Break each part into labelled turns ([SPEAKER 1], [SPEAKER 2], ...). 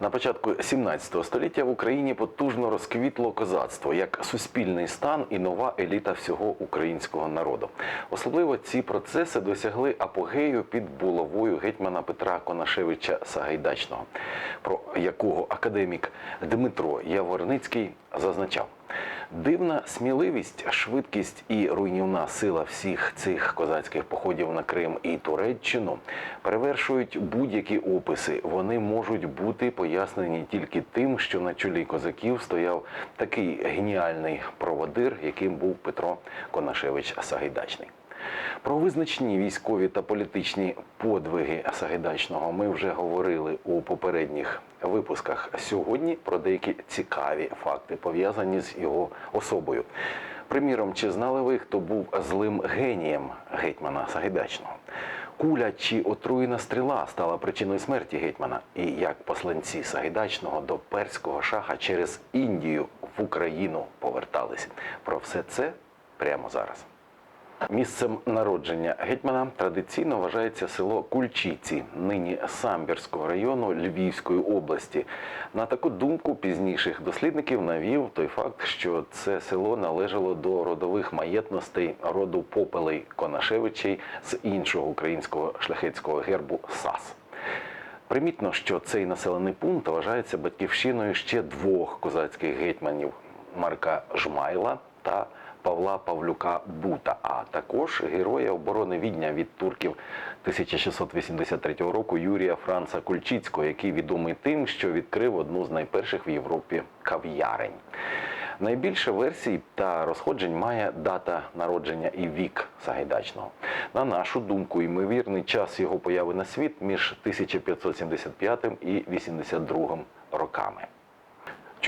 [SPEAKER 1] На початку 17 століття в Україні потужно розквітло козацтво як суспільний стан і нова еліта всього українського народу. Особливо ці процеси досягли апогею під булавою гетьмана Петра Конашевича Сагайдачного, про якого академік Дмитро Яворницький зазначав. Дивна сміливість, швидкість і руйнівна сила всіх цих козацьких походів на Крим і Туреччину перевершують будь-які описи. Вони можуть бути пояснені тільки тим, що на чолі козаків стояв такий геніальний проводир, яким був Петро Конашевич Сагайдачний. Про визначні військові та політичні подвиги Сагайдачного ми вже говорили у попередніх випусках. Сьогодні про деякі цікаві факти пов'язані з його особою. Приміром, чи знали ви, хто був злим генієм гетьмана Сагайдачного? Куля чи отруєна стріла стала причиною смерті гетьмана, і як посланці Сагайдачного до перського шаха через Індію в Україну повертались. Про все це прямо зараз. Місцем народження гетьмана традиційно вважається село Кульчиці, нині Самбірського району Львівської області. На таку думку пізніших дослідників навів той факт, що це село належало до родових маєтностей роду Попелей Конашевичей з іншого українського шляхетського гербу САС. Примітно, що цей населений пункт вважається батьківщиною ще двох козацьких гетьманів Марка Жмайла та Павла Павлюка Бута, а також героя оборони Відня від турків 1683 року Юрія Франца Кульчицького, який відомий тим, що відкрив одну з найперших в Європі кав'ярень. Найбільше версій та розходжень має дата народження і вік Сагайдачного. На нашу думку, ймовірний час його появи на світ між 1575 і 82 роками.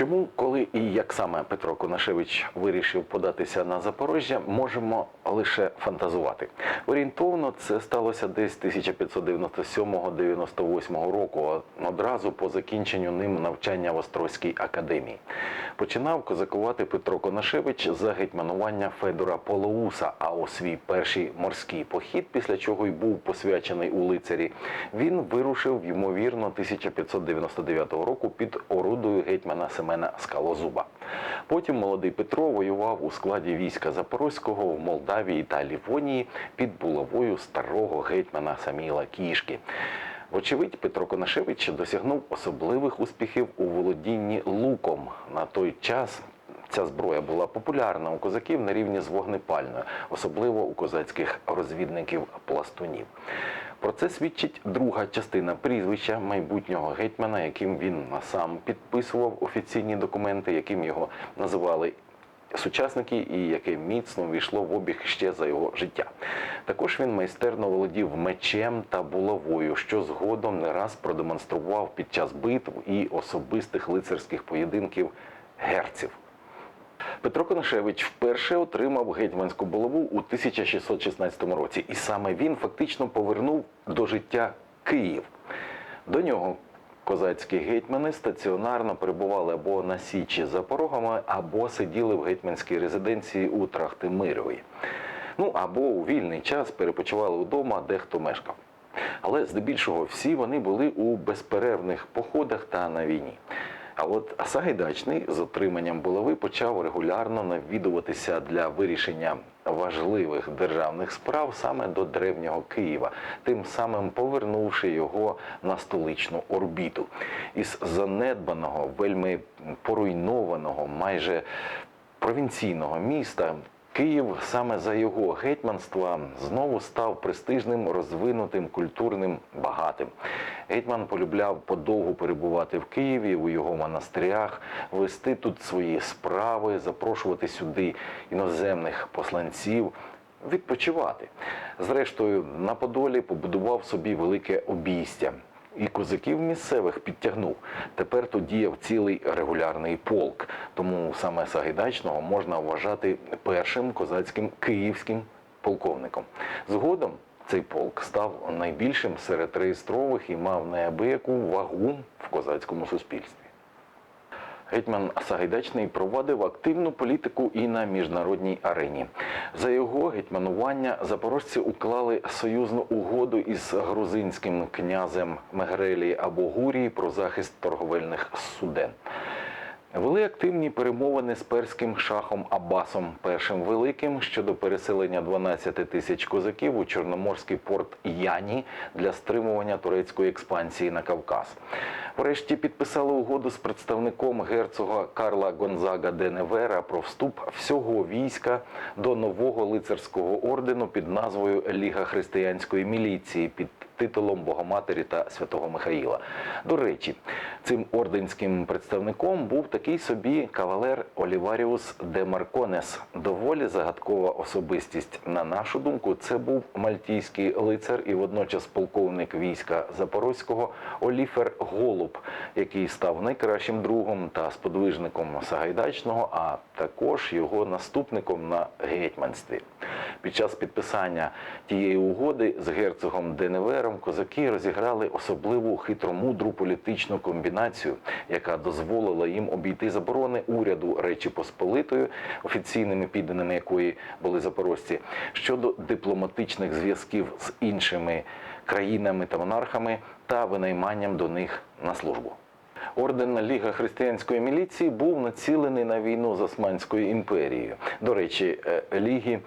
[SPEAKER 1] Чому, коли і як саме Петро Конашевич вирішив податися на Запорожжя, можемо лише фантазувати. Орієнтовно це сталося десь 1597-98 року, одразу по закінченню ним навчання в Острозькій академії. Починав козакувати Петро Конашевич за гетьманування Федора Полоуса, а у свій перший морський похід, після чого й був посвячений у лицарі, він вирушив ймовірно 1599 року під орудою гетьмана Семена Скалозуба. Потім молодий Петро воював у складі війська Запорозького в Молдавії та Лівонії під булавою старого гетьмана Саміла Кішки. Вочевидь, Петро Конашевич досягнув особливих успіхів у володінні луком. На той час ця зброя була популярна у козаків на рівні з вогнепальною, особливо у козацьких розвідників-пластунів. Про це свідчить друга частина прізвища майбутнього гетьмана, яким він сам підписував офіційні документи, яким його називали сучасники, і яке міцно війшло в обіг ще за його життя. Також він майстерно володів мечем та булавою, що згодом не раз продемонстрував під час битв і особистих лицарських поєдинків герців. Петро Конашевич вперше отримав гетьманську булаву у 1616 році, і саме він фактично повернув до життя Київ. До нього козацькі гетьмани стаціонарно перебували або на січі за порогами, або сиділи в гетьманській резиденції у Трахтимирові. Ну або у вільний час перепочивали вдома, де хто мешкав. Але здебільшого всі вони були у безперервних походах та на війні. А от Сагайдачний з отриманням булави почав регулярно навідуватися для вирішення важливих державних справ саме до древнього Києва, тим самим повернувши його на столичну орбіту. Із занедбаного, вельми поруйнованого, майже провінційного міста. Київ саме за його гетьманства знову став престижним, розвинутим, культурним, багатим. Гетьман полюбляв подовго перебувати в Києві у його монастирях, вести тут свої справи, запрошувати сюди іноземних посланців. Відпочивати. Зрештою, на Подолі побудував собі велике обійстя. І козаків місцевих підтягнув. Тепер тут діяв цілий регулярний полк. Тому саме Сагайдачного можна вважати першим козацьким київським полковником. Згодом цей полк став найбільшим серед реєстрових і мав неабияку вагу в козацькому суспільстві. Гетьман Сагайдачний проводив активну політику і на міжнародній арені. За його гетьманування запорожці уклали союзну угоду із грузинським князем Мегрелі або Гурії про захист торговельних суден. Вели активні перемовини з перським шахом Аббасом першим великим щодо переселення 12 тисяч козаків у чорноморський порт Яні для стримування турецької експансії на Кавказ. Врешті підписали угоду з представником герцога Карла Гонзага де Невера про вступ всього війська до нового лицарського ордену під назвою Ліга християнської міліції під титулом Богоматері та Святого Михаїла. До речі, цим орденським представником був такий собі кавалер Оліваріус де Марконес. Доволі загадкова особистість. На нашу думку, це був мальтійський лицар і водночас полковник війська Запорозького Оліфер Голуб, який став найкращим другом та сподвижником Сагайдачного, а також його наступником на гетьманстві. Під час підписання тієї угоди з герцогом Деневером козаки розіграли особливу хитромудру політичну комбінацію, яка дозволила їм обійти заборони уряду Речі Посполитої, офіційними підданими якої були запорожці, щодо дипломатичних зв'язків з іншими країнами та монархами та винайманням до них на службу. Орден Ліга християнської міліції був націлений на війну з Османською імперією. До речі, ліги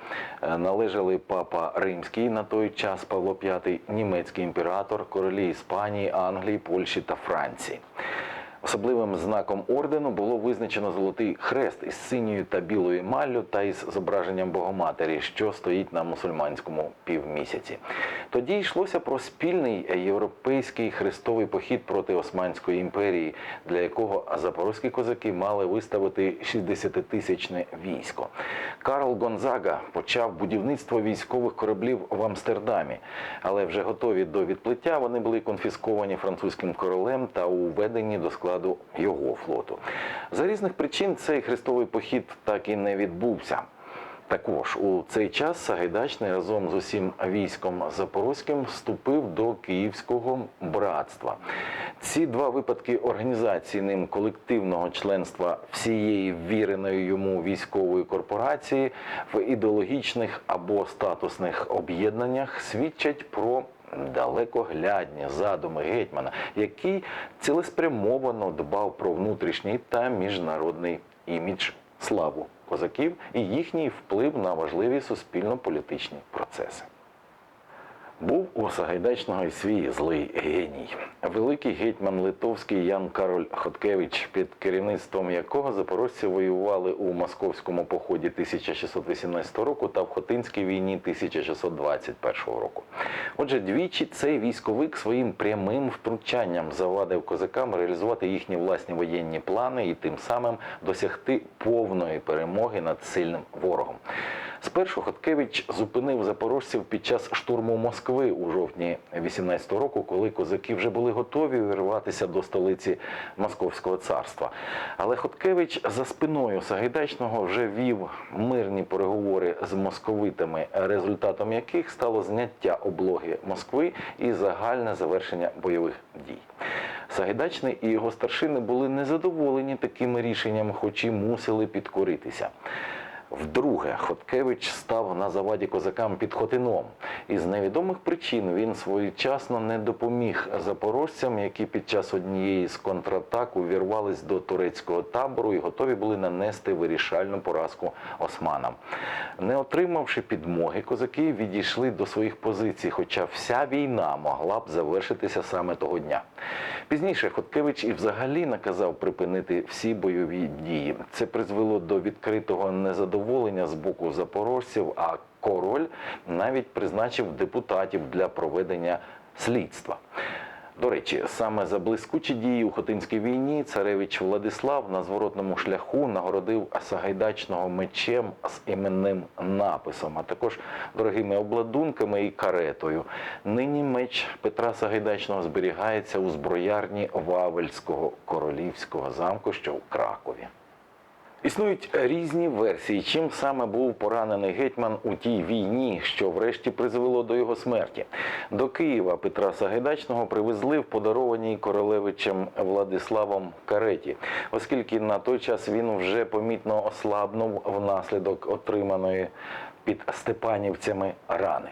[SPEAKER 1] е, належали папа Римський на той час Павло V, німецький імператор, королі Іспанії, Англії, Польщі та Франції. Особливим знаком ордену було визначено золотий хрест із синьою та білою маллю та із зображенням Богоматері, що стоїть на мусульманському півмісяці. Тоді йшлося про спільний європейський хрестовий похід проти Османської імперії, для якого запорозькі козаки мали виставити 60-тисячне військо. Карл Гонзага почав будівництво військових кораблів в Амстердамі, але вже готові до відплиття вони були конфісковані французьким королем та уведені до складу його флоту. За різних причин цей хрестовий похід так і не відбувся. Також у цей час Сагайдачний разом з усім військом Запорозьким вступив до Київського братства. Ці два випадки організації ним колективного членства всієї ввіреної йому військової корпорації в ідеологічних або статусних об'єднаннях свідчать про далекоглядні задуми гетьмана, який цілеспрямовано дбав про внутрішній та міжнародний імідж славу козаків і їхній вплив на важливі суспільно-політичні процеси. Був у Сагайдачного й свій злий геній. Великий гетьман литовський Ян Кароль Хоткевич, під керівництвом якого запорожці воювали у московському поході 1618 року та в Хотинській війні 1621 року. Отже, двічі цей військовик своїм прямим втручанням завадив козакам реалізувати їхні власні воєнні плани і тим самим досягти повної перемоги над сильним ворогом. Спершу Хоткевич зупинив запорожців під час штурму Москви у жовтні 18-го року, коли козаки вже були готові вирватися до столиці Московського царства. Але Хоткевич за спиною Сагайдачного вже вів мирні переговори з московитами, результатом яких стало зняття облоги Москви і загальне завершення бойових дій. Сагайдачний і його старшини були незадоволені такими рішеннями, хоч і мусили підкоритися. Вдруге, Хоткевич став на заваді козакам під Хотином. Із невідомих причин він своєчасно не допоміг запорожцям, які під час однієї з контратак увірвались до турецького табору і готові були нанести вирішальну поразку османам. Не отримавши підмоги, козаки відійшли до своїх позицій, хоча вся війна могла б завершитися саме того дня. Пізніше Хоткевич і взагалі наказав припинити всі бойові дії. Це призвело до відкритого незадоволення з боку запорожців, а король навіть призначив депутатів для проведення слідства. До речі, саме за блискучі дії у Хотинській війні царевич Владислав на зворотному шляху нагородив Сагайдачного мечем з іменним написом, а також дорогими обладунками і каретою. Нині меч Петра Сагайдачного зберігається у зброярні Вавельського королівського замку, що в Кракові. Існують різні версії, чим саме був поранений гетьман у тій війні, що врешті призвело до його смерті. До Києва Петра Сагайдачного привезли в подарованій королевичем Владиславом кареті, оскільки на той час він вже помітно ослабнув внаслідок отриманої під Степанівцями рани.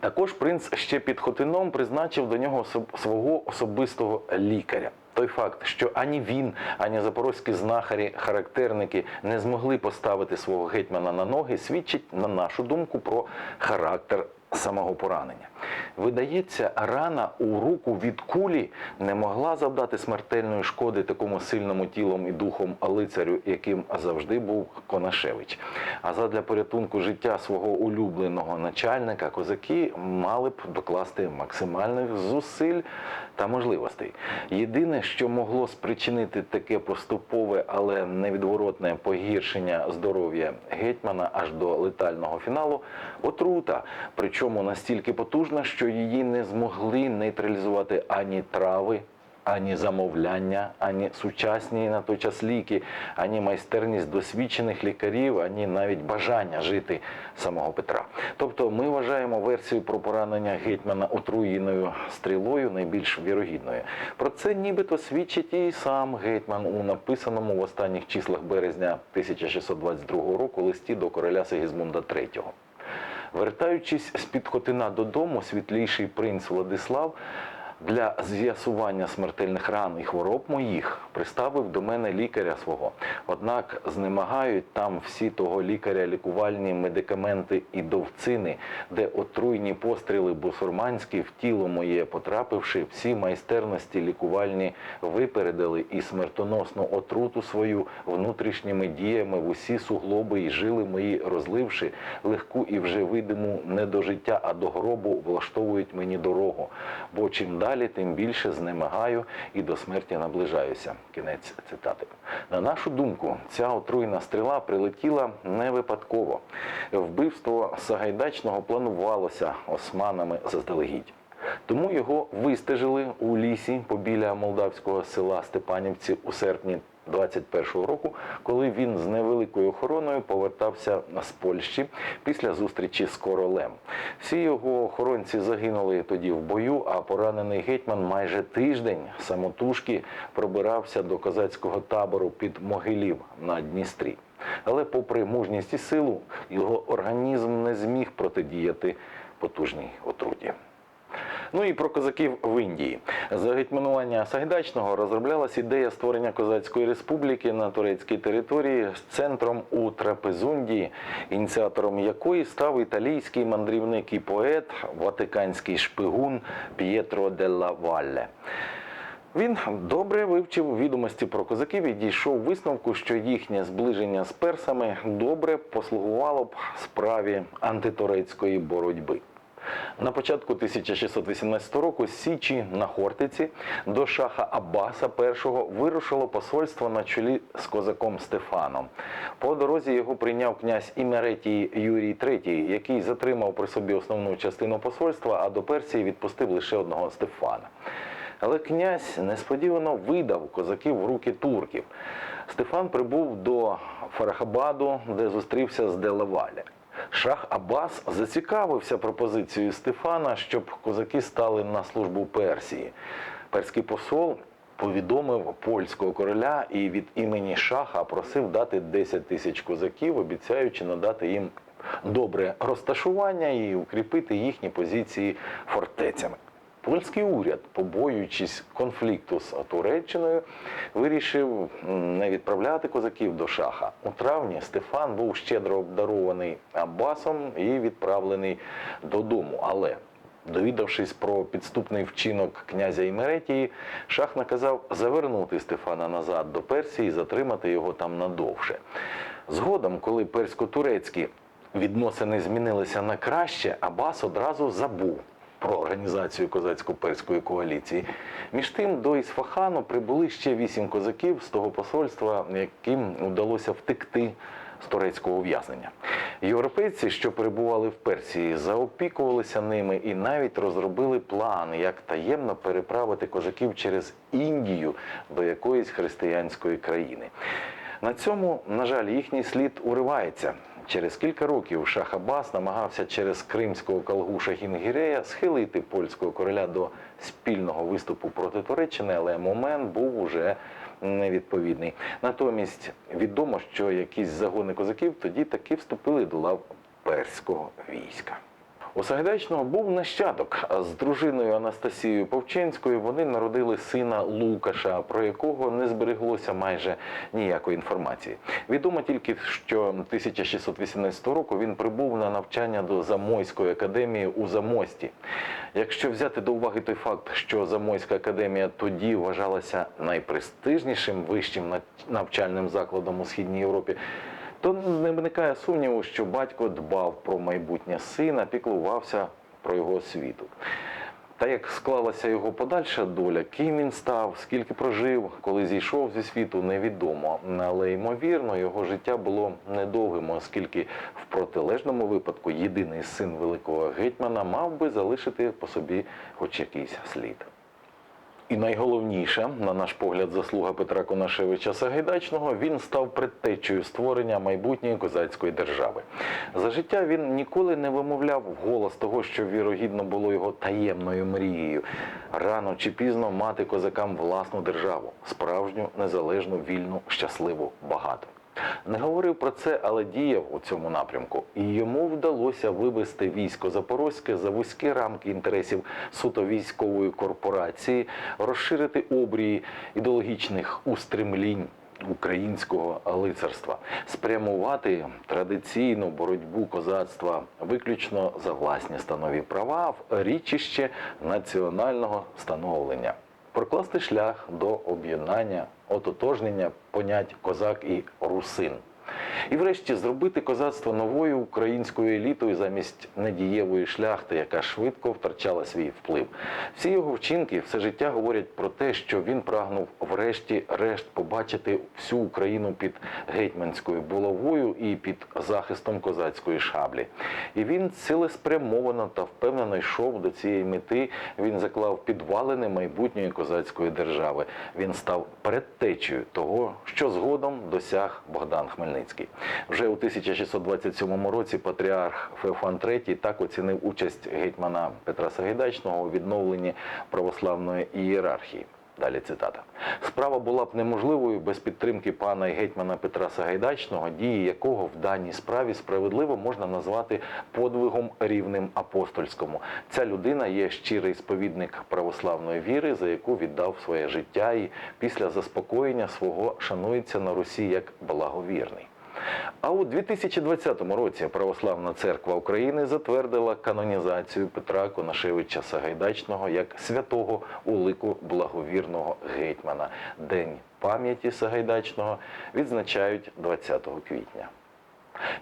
[SPEAKER 1] Також принц ще під Хотином призначив до нього свого особистого лікаря. Той факт, що ані він, ані запорозькі знахарі, характерники не змогли поставити свого гетьмана на ноги, свідчить, на нашу думку, про характер самого поранення. Видається, рана у руку від кулі не могла завдати смертельної шкоди такому сильному тілом і духом лицарю, яким завжди був Конашевич. А задля порятунку життя свого улюбленого начальника козаки мали б докласти максимальних зусиль та можливостей. Єдине, що могло спричинити таке поступове, але невідворотне погіршення здоров'я гетьмана аж до летального фіналу отрута, настільки потужна, що її не змогли нейтралізувати ані трави. Ані замовляння, ані сучасні на той час ліки, ані майстерність досвідчених лікарів, ані навіть бажання жити самого Петра. Тобто ми вважаємо версію про поранення гетьмана отруєною стрілою найбільш вірогідною. Про це нібито свідчить і сам гетьман у написаному в останніх числах березня 1622 року листі до короля Сигізмунда III. Вертаючись з-під Хотина додому, світліший принц Владислав для з'ясування смертельних ран і хвороб моїх приставив до мене лікаря свого. Однак знемагають там всі того лікаря лікувальні медикаменти і довцини, де отруйні постріли бусурманські в тіло моє потрапивши, всі майстерності лікувальні випередили і смертоносну отруту свою внутрішніми діями в усі суглоби і жили мої розливши легку і вже видиму не до життя, а до гробу влаштовують мені дорогу. Бо чим далі, тим більше знемагаю і до смерті наближаюся. Кінець цитати. На нашу думку, ця отруйна стріла прилетіла не випадково. Вбивство Сагайдачного планувалося османами заздалегідь. Тому його вистежили у лісі побіля молдавського села Степанівці у серпні 21-го року, коли він з невеликою охороною повертався з Польщі після зустрічі з королем. Всі його охоронці загинули тоді в бою, а поранений гетьман майже тиждень самотужки пробирався до козацького табору під Могилів на Дністрі. Але, попри мужність і силу, його організм не зміг протидіяти потужній отруті. Ну і про козаків в Індії. За гетьманування Сагайдачного розроблялась ідея створення козацької республіки на турецькій території з центром у Трапезунді, ініціатором якої став італійський мандрівник і поет, ватиканський шпигун П'єтро делла Валле. Він добре вивчив відомості про козаків і дійшов висновку, що їхнє зближення з персами добре послугувало б справі антитурецької боротьби. На початку 1618 року з Січі на Хортиці до шаха Аббаса І вирушило посольство на чолі з козаком Стефаном. По дорозі його прийняв князь Імеретій Юрій III, який затримав при собі основну частину посольства, а до Персії відпустив лише одного Стефана. Але князь несподівано видав козаків в руки турків. Стефан прибув до Фарахабаду, де зустрівся з Делаваля. Шах Аббас зацікавився пропозицією Стефана, щоб козаки стали на службу Персії. Перський посол повідомив польського короля і від імені шаха просив дати 10 тисяч козаків, обіцяючи надати їм добре розташування і укріпити їхні позиції фортецями. Польський уряд, побоюючись конфлікту з Туреччиною, вирішив не відправляти козаків до шаха. У травні Стефан був щедро обдарований Аббасом і відправлений додому. Але Довідавшись про підступний вчинок князя Імеретії, шах наказав завернути Стефана назад до Персії і затримати його там надовше. Згодом, коли персько-турецькі відносини змінилися на краще, Аббас одразу забув про організацію козацько-перської коаліції. Між тим до Ісфахану прибули ще вісім козаків з того посольства, яким вдалося втекти з турецького ув'язнення. Європейці, що перебували в Персії, заопікувалися ними і навіть розробили план, як таємно переправити козаків через Індію до якоїсь християнської країни. На цьому, на жаль, їхній слід уривається. Через кілька років Шах Аббас намагався через кримського калгуша Гінгірея схилити польського короля до спільного виступу проти Туреччини, але момент був уже невідповідний. Натомість відомо, що якісь загони козаків тоді таки вступили до лав перського війська. У Сагайдачного був нащадок. З дружиною Анастасією Повчинською вони народили сина Лукаша, про якого не збереглося майже ніякої інформації. Відомо тільки, що 1618 року він прибув на навчання до Замойської академії у Замості. Якщо взяти до уваги той факт, що Замойська академія тоді вважалася найпрестижнішим вищим навчальним закладом у східній Європі, то не виникає сумніву, що батько дбав про майбутнє сина, піклувався про його освіту. Та як склалася його подальша доля, ким він став, скільки прожив, коли зійшов зі світу, невідомо. Але ймовірно, його життя було недовгим, оскільки в протилежному випадку єдиний син великого гетьмана мав би залишити по собі хоч якийсь слід. І найголовніше, на наш погляд, заслуга Петра Конашевича Сагайдачного, він став предтечею створення майбутньої козацької держави. За життя він ніколи не вимовляв голос того, що вірогідно було його таємною мрією. Рано чи пізно мати козакам власну державу, справжню, незалежну, вільну, щасливу, багату. Не говорив про це, але діяв у цьому напрямку, і йому вдалося вивести військо Запорозьке за вузькі рамки інтересів суто військової корпорації, розширити обрії ідеологічних устремлінь українського лицарства, спрямувати традиційну боротьбу козацтва виключно за власні станові права в річище національного становлення прокласти шлях до об'єднання, ототожнення понять козак і русин. І врешті зробити козацтво новою українською елітою замість недієвої шляхти, яка швидко втрачала свій вплив. Всі його вчинки все життя говорять про те, що він прагнув врешті-решт побачити всю Україну під гетьманською булавою і під захистом козацької шаблі. І він цілеспрямовано та впевнено йшов до цієї мети. Він заклав підвалини майбутньої козацької держави. Він став предтечею того, що згодом досяг Богдан Хмельницький. Вже у 1627 році патріарх Феофан III так оцінив участь гетьмана Петра Сагайдачного у відновленні православної ієрархії. Далі цитата. Справа була б неможливою без підтримки пана і гетьмана Петра Сагайдачного, дії якого в даній справі справедливо можна назвати подвигом рівним апостольському. Ця людина є щирий сповідник православної віри, за яку віддав своє життя і після заспокоєння свого шанується на Русі як благовірний. А у 2020 році Православна церква України затвердила канонізацію Петра Конашевича Сагайдачного як святого у лику благовірного гетьмана. День пам'яті Сагайдачного відзначають 20 квітня.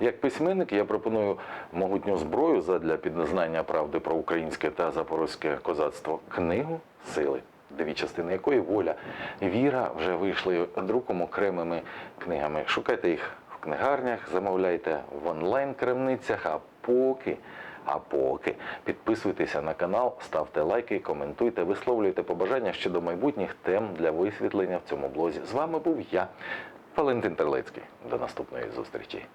[SPEAKER 1] Як письменник я пропоную могутню зброю задля підзнання правди про українське та запорозьке козацтво книгу Сили, дві частини якої воля і віра вже вийшли друком окремими книгами. Шукайте їх книгарнях, замовляйте в онлайн-крамницях, а поки. А поки підписуйтеся на канал, ставте лайки, коментуйте, висловлюйте побажання щодо майбутніх тем для висвітлення в цьому блозі. З вами був я, Валентин Терлецький. До наступної зустрічі.